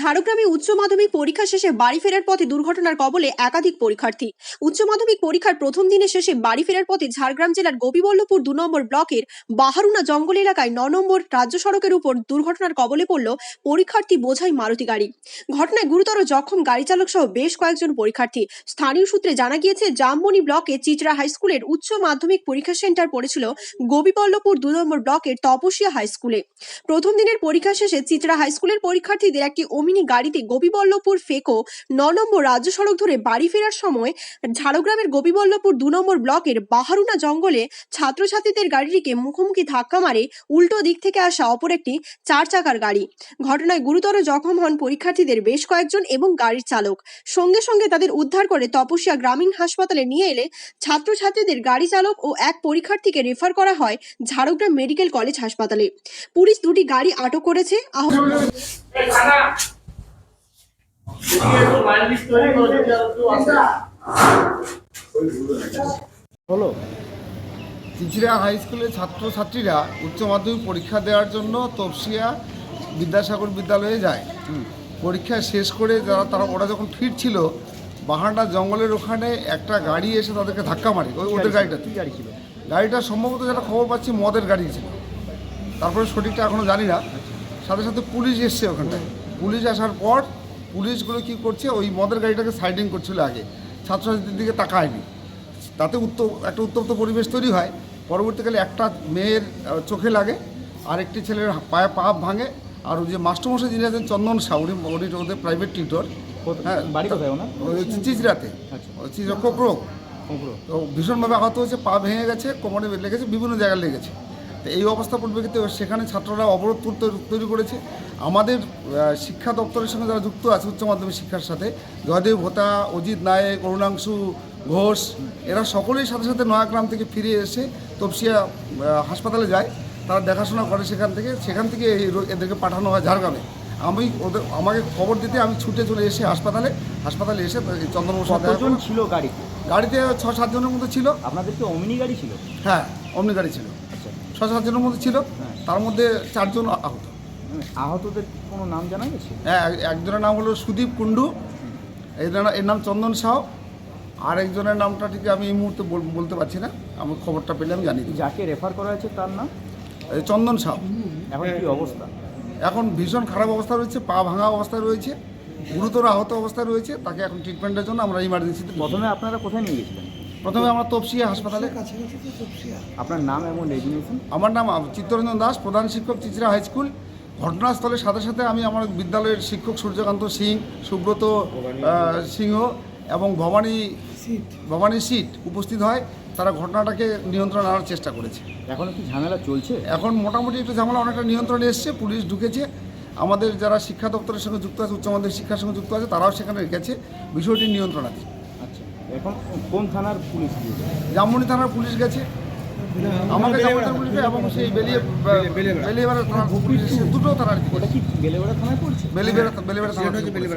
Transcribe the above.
ঝাড়গ্রামে উচ্চ মাধ্যমিক পরীক্ষা শেষে বাড়ি ফেরার পথে দুর্ঘটনার কবলে একাধিক পরীক্ষার্থী। উচ্চ মাধ্যমিক পরীক্ষার প্রথম দিনের শেষে বাড়ি ফেরার পথে ঝাড়গ্রাম জেলার গোপীবল্লভপুর দু নম্বর ব্লকের বাহারুনা জঙ্গল এলাকায় ন নম্বর রাজ্য সড়কের উপর দুর্ঘটনার কবলে পড়ল পরীক্ষার্থী বোঝাই মারুতি গাড়ি। ঘটনায় গুরুতর জখম গাড়ি চালক সহ বেশ কয়েকজন পরীক্ষার্থী। স্থানীয় সূত্রে জানা গিয়েছে, জামবনি ব্লকে চিত্রা হাই স্কুলের উচ্চ মাধ্যমিক পরীক্ষা সেন্টার পড়েছিল গোপীবল্লভপুর দু নম্বর ব্লকের তপসিয়া হাই স্কুলে। প্রথম দিনের পরীক্ষা শেষে চিত্রা হাই স্কুলের পরীক্ষার্থীদের একটি ওমিনি গাড়িতে গোপীবল্লভপুর ফেকো ন নম্বর রাজ্য সড়ক ধরে বাড়ি ফেরার সময় ঝাড়গ্রামের গোপীবল্লভপুর দু নম্বর ব্লকের বাহারুনা জঙ্গলে ছাত্রছাত্রীদের গাড়িটিকে মুখোমুখি ধাক্কা মারে উল্টো দিক থেকে আসা অপর একটি চার চাকার গাড়ি। ঘটনায় গুরুতর জখম হন পরীক্ষার্থীদের বেশ কয়েকজন এবং গাড়ির চালক। সঙ্গে সঙ্গে তাদের উদ্ধার করে তপসিয়া গ্রামীণ হাসপাতালে নিয়ে এলে ছাত্রছাত্রীদের গাড়ি চালক ও এক পরীক্ষার্থীকে রেফার করা হয় ঝাড়গ্রাম মেডিকেল কলেজ হাসপাতালে। পুলিশ দুটি গাড়ি আটক করেছে। আহত হলো। চিচিরা হাই স্কুলের ছাত্রছাত্রীরা উচ্চ মাধ্যমিক পরীক্ষা দেওয়ার জন্য তপসিয়া বিদ্যাসাগর বিদ্যালয়ে যায়। পরীক্ষা শেষ করে যারা তারা ওরা যখন ফিরছিল বাহান্ডা জঙ্গলের ওখানে একটা গাড়ি এসে তাদেরকে ধাক্কা মারে ওই ওদের গাড়িটাতে। কি গাড়ি ছিল? গাড়িটা সম্ভবত যেটা খবর পাচ্ছি মদের গাড়ি ছিল। তারপরে সঠিকটা এখনও জানি না। সাথে সাথে পুলিশ এসছে ওখানটায়। পুলিশ আসার পর পুলিশগুলো কি করছে ওই মদের গাড়িটাকে সাইডিং করছিল আগে। ছাত্রছাত্রীদের দিকে তাকায়নি। তাতে উত্ত একটা উত্তপ্ত পরিবেশ তৈরি হয়। পরবর্তীকালে একটা মেয়ের চোখে লাগে আর একটি ছেলের পায়ে পা ভাঙে আর ওই যে মাস্টারমশাই যিনি আছেন চন্দন সাউ উনি উনি ওদের প্রাইভেট টিউটর হ্যাঁ বাড়ি কোথায় ওনার? চিচিরাতে আচ্ছা। চিচিরা কোকরো তো ভীষণভাবে আহত হয়েছে পা ভেঙে গেছে কোমরে লেগেছে বিভিন্ন জায়গায় লেগেছে। এই অবস্থা পরিপ্রেক্ষিতে সেখানে ছাত্ররা অবরোধ তৈরি- তৈরি করেছে। আমাদের শিক্ষা দপ্তরের সঙ্গে যারা যুক্ত আছে উচ্চ মাধ্যমিক শিক্ষার সাথে জয়দেব ভোতা অজিত নায়েক অরুণাংশু ঘোষ এরা সকলেই সাথে সাথে নয়াগ্রাম থেকে ফিরে এসে তপসিয়া হাসপাতালে যায়। তারা দেখাশোনা করে সেখান থেকে সেখান থেকে এই এদেরকে পাঠানো হয় ঝাড়গ্রামে। আমি ওদের আমাকে খবর দিতে আমি ছুটে চলে এসে হাসপাতালে হাসপাতালে এসে চন্দ্রমোহন সাথে। ছিল গাড়িতে? গাড়িতে ছ সাতজনের মতো ছিল। আপনাদের কি অমিনি গাড়ি ছিল? হ্যাঁ অমনি গাড়ি ছিল। আচ্ছা ছ সাতজনের মধ্যে ছিল। তার মধ্যে চারজন আহত। আহতদের কোনো নাম জানা গেছে? হ্যাঁ একজনের নাম হলো সুদীপ কুণ্ডু এর নাম- এর নাম চন্দন সাহ আর একজনের নামটা ঠিক আমি এই মুহূর্তে বল- বলতে পারছি না আমি খবরটা পেলে আমি জানি যাকে রেফার করা হয়েছে তার নাম? এই চন্দন সাহ। এখন কি অবস্থা? এখন ভীষণ খারাপ অবস্থা রয়েছে পা ভাঙা অবস্থায় রয়েছে গুরুতর আহত অবস্থায় রয়েছে তাকে এখন ট্রিটমেন্টের জন্য আমরা ইমার্জেন্সিতে প্রথমে আপনারা কোথায় নিয়ে গেছিলেন? প্রথমে আমরা তপসিয়া হাসপাতালে। আপনার নাম এবং আমার নাম চিত্তরঞ্জন দাস প্রধান শিক্ষক চিচিরা হাই স্কুল। ঘটনাস্থলের সাথে সাথে আমি আমার বিদ্যালয়ের শিক্ষক সূর্যকান্ত সিং সুব্রত সিংহ এবং ভবানী ভবানী সিট উপস্থিত হয়। তারা ঘটনাটাকে নিয়ন্ত্রণ আনার চেষ্টা করেছে। এখন কি ঝামেলা চলছে? এখন মোটামুটি একটু ঝামেলা অনেকটা নিয়ন্ত্রণে এসছে পুলিশ ঢুকেছে। আমাদের যারা শিক্ষা দপ্তরের সঙ্গে যুক্ত আছে উচ্চ মাধ্যমিক শিক্ষার সঙ্গে যুক্ত আছে তারাও সেখানে রেখেছে বিষয়টি নিয়ন্ত্রণ আছে আচ্ছা এখন কোন থানার পুলিশ গিয়েছে জামমনি থানার পুলিশ গেছে। আমাকে জামমনি থানার পুলিশ এবং সেই বেলিয়ে বেলিয়েবাড়া থানার পুলিশ এসেছে, দুটো থানার ওটা কি বেলেবেড়া থানায় পড়ছে? বেলিবেড়া বেলিবেড়া থানা থেকে পুলিশ।